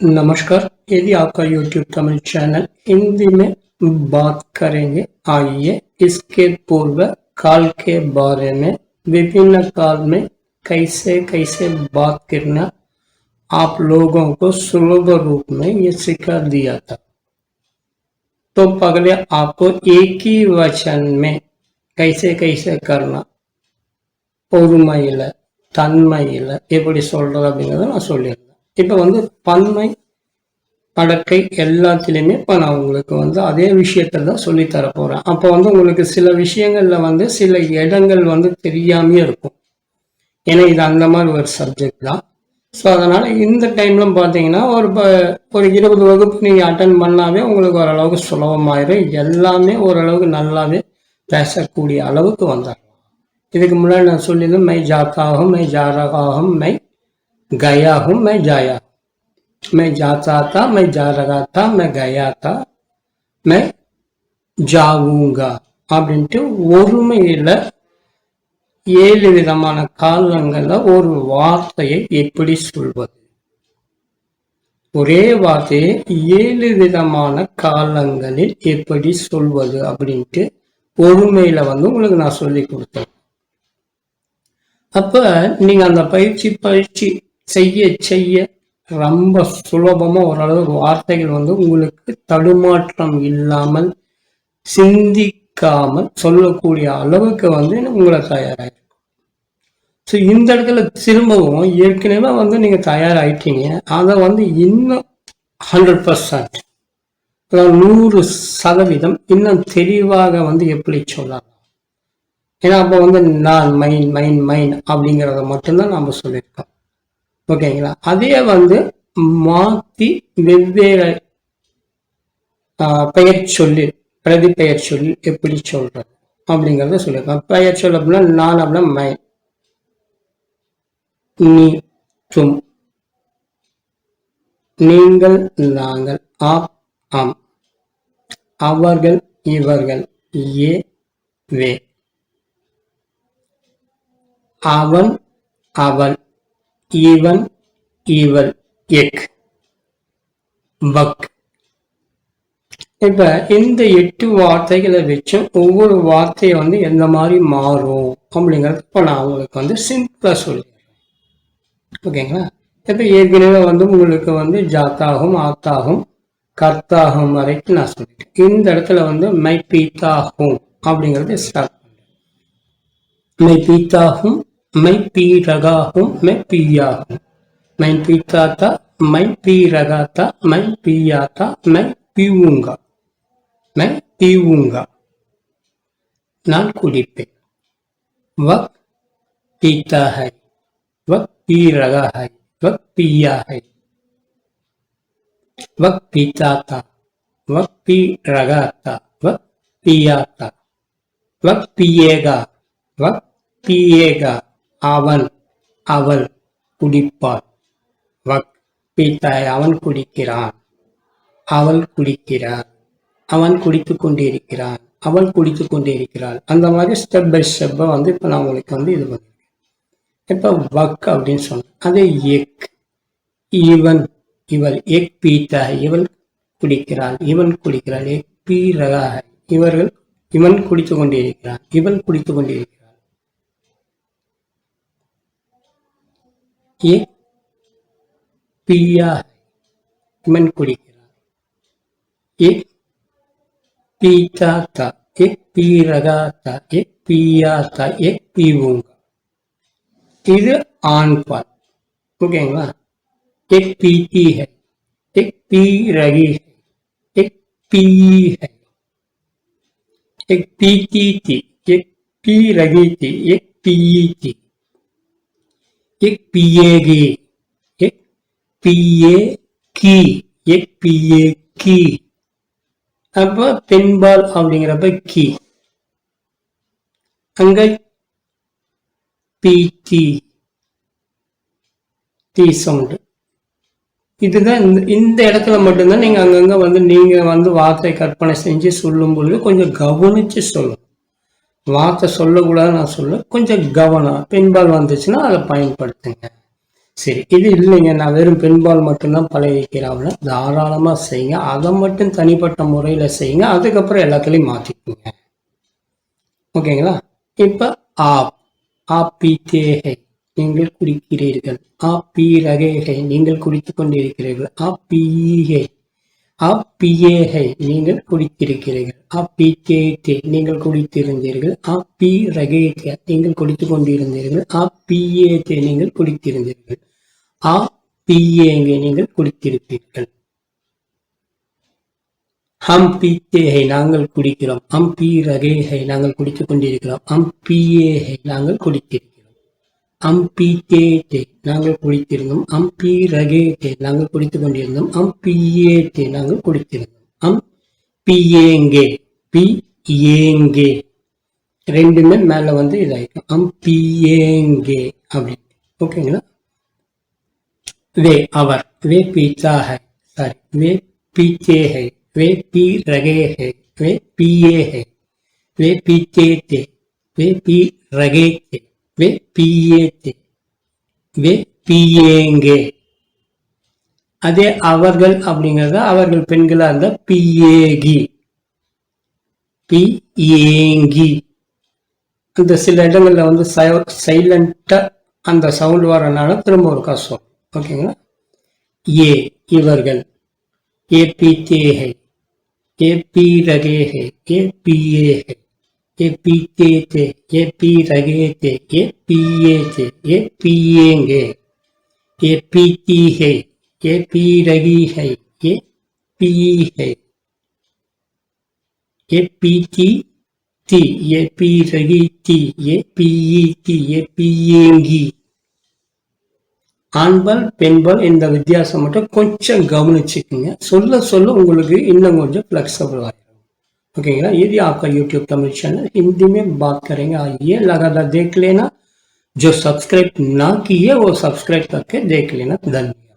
नमस्कार यदि आपका YouTube तमिल चैनल हिंदी में बात करेंगे आइए इसके पूर्व काल के बारे में विभिन्न काल में कैसे कैसे बात करना आप लोगों को सुलभ रूप में ये सिखा दिया था तो पहले आपको एक ही वचन में कैसे कैसे करना பொறுமையில் தன்மையில் எப்படி சொல்றது அப்படிங்கிறத நான் சொல்லியிருந்தேன் இப்போ வந்து பன்மை படக்கை எல்லாத்துலேயுமே இப்போ நான் உங்களுக்கு வந்து அதே விஷயத்தை தான் சொல்லித்தர போகிறேன் அப்போ வந்து உங்களுக்கு சில விஷயங்களில் வந்து சில இடங்கள் வந்து தெரியாமே இருக்கும். ஏன்னா இது அந்த மாதிரி ஒரு சப்ஜெக்ட் தான். ஸோ அதனால் இந்த டைமில் பார்த்தீங்கன்னா ஒரு ப- ஒரு இருபது வகுப்பு நீங்கள் அட்டன் பண்ணாவே உங்களுக்கு ஓரளவுக்கு சுலபமாயிரும். எல்லாமே ஓரளவுக்கு நல்லாவே பேசக்கூடிய அளவுக்கு வந்துடலாம் இதுக்கு முன்னாடி நான் சொல்லியிருந்தேன் மை ஜாத்தாகும் மை ஜா மை கயா ஹூம் மை ஜாயா मैं जाता था मैं जा रहा था मैं गया था मैं ஜாவுங்கா அப்படின்ட்டு ஒருமையில ஏழு விதமான காலங்கள்ல ஒரு வார்த்தையை எப்படி சொல்வது ஒரே வார்த்தையை ஏழு விதமான காலங்களில் எப்படி சொல்வது அப்படின்ட்டு ஒருமையில வந்து உங்களுக்கு நான் சொல்லி கொடுத்தேன் அப்ப நீங்க அந்த பயிற்சி பயிற்சி செய்ய செய்ய ரொம்ப சுலபமாக ஓரளவு வார்த்தைகள் வந்து உங்களுக்கு தடுமாற்றம் இல்லாமல் சிந்திக்காமல் சொல்லக்கூடிய அளவுக்கு வந்து உங்களை தயாராகிருக்கும். ஸோ இந்த இடத்துல திரும்பவும் ஏற்கனவே வந்து நீங்கள் தயாராகிட்டீங்க. அதை வந்து இன்னும் ஹண்ட்ரட் பர்சன்ட் நூறு சதவீதம் இன்னும் தெளிவாக வந்து எப்படி சொல்லலாம்? ஏன்னா அப்போ வந்து நான் மைன் மைன் மைன் அப்படிங்கிறத மட்டும்தான் நம்ம சொல்லியிருக்கோம். ஓகேங்களா? அதே வந்து மாத்தி வெவ்வேறு ஆஹ், பெயர் சொல்லி பிரதி பெயர் சொல்லி எப்படி சொல்றது அப்படிங்கறத சொல்லியிருக்கோம் பெயர் சொல் அப்படின்னா நான் அப்படின்னா மை நீ தும். நீங்கள் நாங்கள் ஆப் ஆம். அவர்கள் இவர்கள் ஏ வே. அவன் அவள். ஈவன் evil எக் வக் இப்ப இந்த எட்டு வார்த்தைகளை வச்சும் ஒவ்வொரு வார்த்தையை வந்து எந்த மாதிரி மாறும் அப்படிங்கிறது இப்போ நான் உங்களுக்கு வந்து சிம்பிளா சொல்லிடுறேன் ஓகேங்களா? இப்போ ஏற்கனவே வந்து உங்களுக்கு வந்து ஜாத்தாகும் ஆத்தாகும் கர்த்தாகும் வரைக்கும் நான் சொல்லிட்டேன். இந்த இடத்துல வந்து மை பீத்தாகும் அப்படிங்கிறது ஸ்டார்ட் பண்ணுறேன் மை பீத்தாகும் मैं पी रहा हूँ मैं पिया हूँ मैं पीता था मैं पी रहा था मैं पिया था मैं पीऊंगा मैं पीऊंगा நான் குடிப்பேன் वह पीता है वह पी रहा है वह पिया है वह पीता था वह पी रहा था वह पिया था वह पिएगा वह पिएगा அவன் அவள் குடிப்பாள். வக் பீத்தாய் அவன் குடிக்கிறான். அவள் குடிக்கிறார் அவன் குடித்துக் கொண்டிருக்கிறான். அவள் குடித்துக் கொண்டிருக்கிறாள். அந்த மாதிரி ஸ்டெப் பை ஸ்டெப்பை வந்து இப்போ நான் உங்களுக்கு வந்து இது பண்ணிருக்கேன். இப்போ வக் அப்படின்னு சொன்னேன். அதே எக் இவன் இவள் எக் பீத்தா இவள் குடிக்கிறாள். இவன் குடிக்கிறாள். எக் பீரக இவர்கள் இவன் குடித்துக் கொண்டிருக்கிறான். இவள் குடித்துக் கொண்டிருக்கிறாள் ये पिया है, मन कुड़ी गिरा एक पीता था, एक पी रगा था, एक पिया था, एक पीवूँगा இது ஆண்பால் ஓகேங்களா एक पीती है, एक पी रही है, एक पी है। एक पीती थी, एक पी रही थी, एक पी थी एक पिएगी एक पिए की एक पिए की அப்ப பெண்பால் அப்படிங்கிறப்ப கி அங்க பிடி டி சவுண்ட் இதுதான் இந்த இந்த இடத்துல மட்டும்தான் நீங்க அங்கங்க வந்து நீங்க வந்து வார்த்தை கற்பனை செஞ்சு சொல்லும் பொழுது கொஞ்சம் கவனிச்சு சொல்லணும் வார்த்தை சொல்லக்கூடாது நான் சொல்ல கொஞ்சம் கவனம். பெண்பால் வந்துச்சுன்னா அதை பயன்படுத்துங்க. சரி இது இல்லைங்க. நான் வெறும் பெண்பால் மட்டும்தான் பழகிக்கிறாங்க தாராளமா செய்யுங்க. அதை மட்டும் தனிப்பட்ட முறையில செய்யுங்க. அதுக்கப்புறம் எல்லாத்துலையும் மாத்திக்கோங்க. ஓகேங்களா? இப்ப ஆப். ஆப்பித்தேகை. நீங்கள் குடிக்கிறீர்கள். ஆப்பீரகேகை. நீங்கள் குடித்துக் கொண்டிருக்கிறீர்கள். ஆப்பீகை ஆப்பியேகை நீங்கள் குடித்திருக்கிறீர்கள். அப்பிகேட்டே நீங்கள் குடித்திருந்தீர்கள். அப்பி ரகேட்டே நீங்கள் குடித்து கொண்டிருந்தீர்கள். ஆப்பியேத்தே நீங்கள் குடித்திருந்தீர்கள். ஆ பியேங்கே நீங்கள் குடித்திருப்பீர்கள். ஹம் பீத்தேகை நாங்கள் குடிக்கிறோம். அம் பி ரகேகை நாங்கள் குடித்துக் கொண்டிருக்கிறோம். அம் பியேகை நாங்கள் குடித்திருக்கிறோம். அம் பீ தேட்டே நாங்கள் குடித்திருந்தோம் அம் பீ ரகேட்டே நாங்கள் குடித்துக் கொண்டிருந்தோம் அம் பியேட்டே நாங்கள் குடித்திருந்தோம் அம் பியேங்கே பி ஏங்கே ரெண்டுமே மேல வந்து இதாயிருக்கும் அம் பியேங்கே அப்படின்னு ஓகேங்களா वे अवर वे पीता है सॉरी वे पीते हैं वे पी रहे हैं वे पिए हैं वे पीते थे वे पी रहे थे वे पिए थे वे पिएंगे அதே அவர்கள் அப்படிங்கறத அவர்கள் பெண்களா இருந்தா பிஏகி பி ஏங்கி அந்த சில இடங்கள்ல வந்து சைலண்டா அந்த சவுண்ட் வரனால திரும்ப ஒரு கஷ்டம் ஓகேங்களா ஏ இவர்கள் ஏ பீத்தே है ये पी रगे है ये ஏ பி கேஜே ஏ பி ரகேஜே ஏ பிஏஜே ஏ பிஏங்கே ஏ பி டி ஹை ஏ பி ரகி ஹை ஏ பி ஹை ஏ பி டி டி ரகி டி ஏ பிஇ டி ஏ பிஏங்கி ஆண்பால் பெண்பால் இந்த வித்தியாசம் மட்டும் கொஞ்சம் கவனிச்சுக்குங்க. சொல்ல சொல்ல உங்களுக்கு இன்னும் கொஞ்சம் ஃப்ளெக்சபிள் ஆகிடும் ओके okay, यदि आपका यूट्यूब तमिल चैनल हिंदी में बात करेंगे। आइए लगातार देख लेना। जो सब्सक्राइब ना किए वो सब्सक्राइब करके देख लेना। धन्यवाद।